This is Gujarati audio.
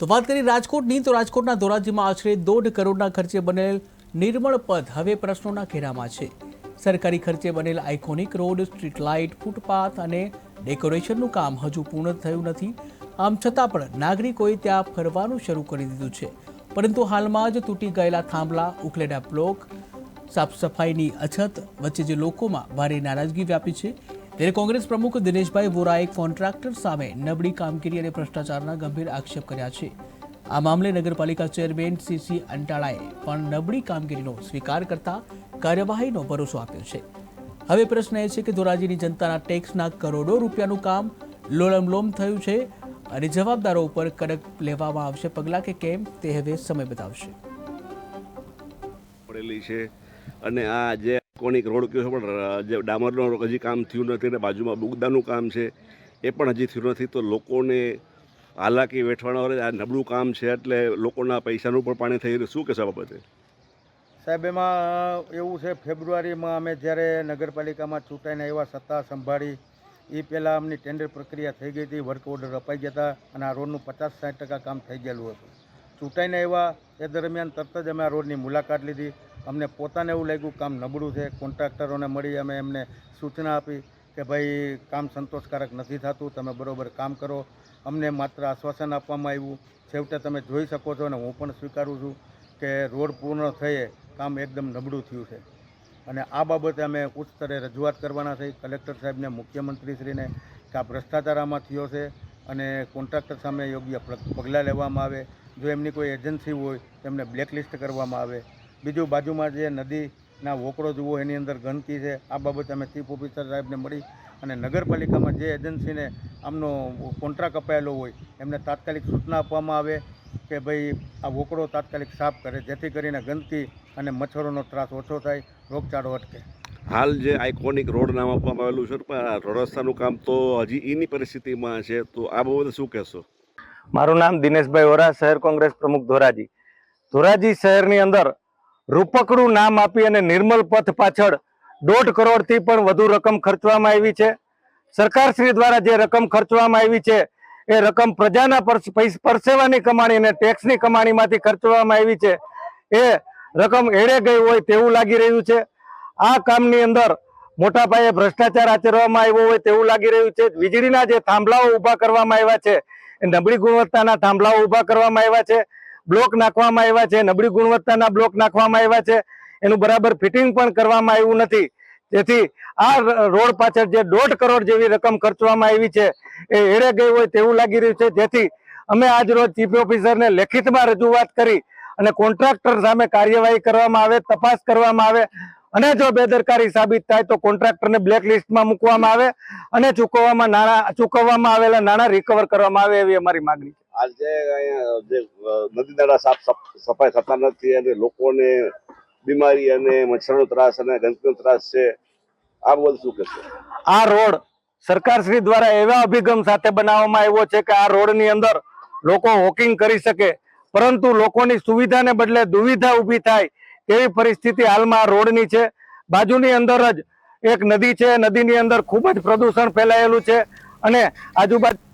તો વાત કરીએ રાજકોટની, તો રાજકોટના ધોરાજીમાં આશરે દોઢ કરોડના ખર્ચે બનેલ નિર્મળ પથ હવે પ્રશ્નોના ઘેરામાં છે. સરકારી ખર્ચે બનેલ iconic road street light footpath અને ડેકોરેશનનું કામ હજુ પૂર્ણ થયું નથી. આમ છતાં પણ નાગરિકોએ ત્યાં ફરવાનું શરૂ કરી દીધું છે. પરંતુ હાલમાં જ તૂટી ગયેલા થાંભલા, ઉખલેડા બ્લોક સાફ સફાઈની અછત વચ્ચે જે લોકોમાં ભારે નારાજગી વ્યાપી છે ત્યારે કોંગ્રેસ પ્રમુખ દિનેશભાઈ વોરાએ કોન્ટ્રાક્ટર સામે નબળી કામગીરી અને ભ્રષ્ટાચારના ગંભીર આક્ષેપ કર્યા છે. આ મામલે નગરપાલિકા ચેરમેન સીસી અંટાળાએ પણ નબળી કામગીરીનો સ્વીકાર કરતા કાર્યવાહીનો ભરોસો આપ્યો છે. હવે પ્રશ્ન એ છે કે ધોરાજીની જનતાના ટેક્સના કરોડો રૂપિયાનું કામ લોલમલોમ થયું છે અને જવાબદારો ઉપર કડક લેવામાં આવશે પગલાં કે કેમ તે હવે સમય બતાવશે. છે. અને આ જે કોનિક રોડ કયો છે, પણ જે ડામરનો રોડ હજી કામ થયું નથી અને બાજુમાં બુગદાનું કામ છે, એ પણ હજી થયું નથી. તો લોકોને હાલાકી વેઠવાના વડે આ નબળું કામ છે એટલે લોકોના પૈસાનું પણ પાણી થઈ રહ્યું. શું કહેશો બાબતે? સાહેબ, એમાં એવું છે, ફેબ્રુઆરીમાં અમે જ્યારે નગરપાલિકામાં ચૂંટાઈને આવ્યા, સત્તા સંભાળી એ પહેલાં અમની ટેન્ડર પ્રક્રિયા થઈ ગઈ હતી, વર્ક ઓર્ડર અપાઈ ગયા હતા અને આ રોડનું પચાસ સાઠ ટકા કામ થઈ ગયેલું હતું. ચૂંટાઈને આવ્યા, એ દરમિયાન તરત જ અમે આ રોડની મુલાકાત લીધી. અમને પોતાને એવું લાગ્યું કામ નબળું છે. કોન્ટ્રાક્ટરોને મળી અમે એમને સૂચના આપી કે ભાઈ, કામ સંતોષકારક નથી થતું, તમે બરાબર કામ કરો. અમને માત્ર આશ્વાસન આપવામાં આવ્યું. છેવટે તમે જોઈ શકો છો અને હું પણ સ્વીકારું છું કે રોડ પૂર્ણ થયે કામ એકદમ નબળું થયું છે. અને આ બાબતે અમે ઉચ્ચ સ્તરે રજૂઆત કરવાના છે. કલેક્ટર સાહેબને, મુખ્યમંત્રીશ્રીને કે આ ભ્રષ્ટાચાર આમાં થયો છે અને કોન્ટ્રાક્ટર સામે યોગ્ય પગલાં લેવામાં આવે. જો એમની કોઈ એજન્સી હોય તો એમને બ્લેકલિસ્ટ કરવામાં આવે. બીજું બાજુમાં જે નદીના વોકળો જુઓ એની અંદર ગંદકી છે. આ બાબતે અમે ચીફ ઓફિસર સાહેબને મળી અને નગરપાલિકામાં જે એજન્સીને આમનો કોન્ટ્રાક્ટ અપાયેલો હોય એમને તાત્કાલિક સૂચના આપવામાં આવે કે ભાઈ આ વોકળો તાત્કાલિક સાફ કરે જેથી કરીને ગંદકી અને મચ્છરોનો ત્રાસ ઓછો થાય રોગચાળો અટકે. હાલ જે આઇકોનિક રોડ નામ આપવામાં આવેલું છે પણ આ રસ્તાનું કામ તો હજી એની પરિસ્થિતિમાં છે તો આ બાબતે શું કહેશો? મારું નામ દિનેશભાઈ વોરા શહેર કોંગ્રેસ પ્રમુખ ધોરાજી. ધોરાજી શહેરની અંદર રૂપકડું નામ આપી અને નિર્મલ પથ પાછળ દોઢ કરોડથી પણ વધુ રકમ ખર્ચવામાં આવી છે. સરકારશ્રી દ્વારા જે રકમ ખર્ચવામાં આવી છે, એ રકમ પ્રજાના પરસેવાની કમાણી અને ટેક્સની કમાણીમાંથી ખર્ચવામાં આવી છે. એ રકમ એળે ગઈ હોય તેવું લાગી રહ્યું છે. આ કામની અંદર મોટા પાયે ભ્રષ્ટાચાર આચરવામાં આવ્યો હોય તેવું લાગી રહ્યું છે. વીજળીના જે થાંભલાઓ ઊભા કરવામાં આવ્યા છે, એ નબળી ગુણવત્તાના થાંભલાઓ ઊભા કરવામાં આવ્યા છે. બ્લોક નાખવામાં આવ્યા છે, નબળી ગુણવત્તાના બ્લોક નાખવામાં આવ્યા છે, એનું બરાબર ફિટિંગ પણ કરવામાં આવ્યું નથી. તેથી આ રોડ પાછળ જે દોઢ કરોડ જેવી રકમ ખર્ચવામાં આવી છે, એ એળે ગઈ હોય તેવું લાગી રહ્યું છે. જેથી અમે આજ રોજ ચીફ ઓફિસરને લેખિતમાં રજૂઆત કરી અને કોન્ટ્રાક્ટર સામે કાર્યવાહી કરવામાં આવે, તપાસ કરવામાં આવે અને જો બેદરકારી સાબિત થાય તો કોન્ટ્રાક્ટરને બ્લેક લિસ્ટમાં મૂકવામાં આવે અને ચૂકવવામાં નાણાં, ચૂકવવામાં આવેલા નાણાં રિકવર કરવામાં આવે એવી અમારી માગણી છે. આજે અહીંયા, જે નદી નાળા સાફ સફાઈ થતા નથી અને લોકોને બીમારી અને મચ્છરનો ત્રાસ અને ગંદકીનો ત્રાસ છે, આ બધું શું કહેશો? આ રોડ સરકારશ્રી દ્વારા એવા અભિગમ સાથે બનાવવામાં આવ્યો છે કે આ રોડની અંદર લોકો વોકિંગ કરી શકે, પરંતુ લોકોની સુવિધાને બદલે દુવિધા ઊભી થાય તેવી પરિસ્થિતિ હાલમાં રોડની છે. બાજુની અંદર જ એક નદી છે, નદીની અંદર ખૂબ જ પ્રદૂષણ ફેલાયેલું છે અને આજુબાજુ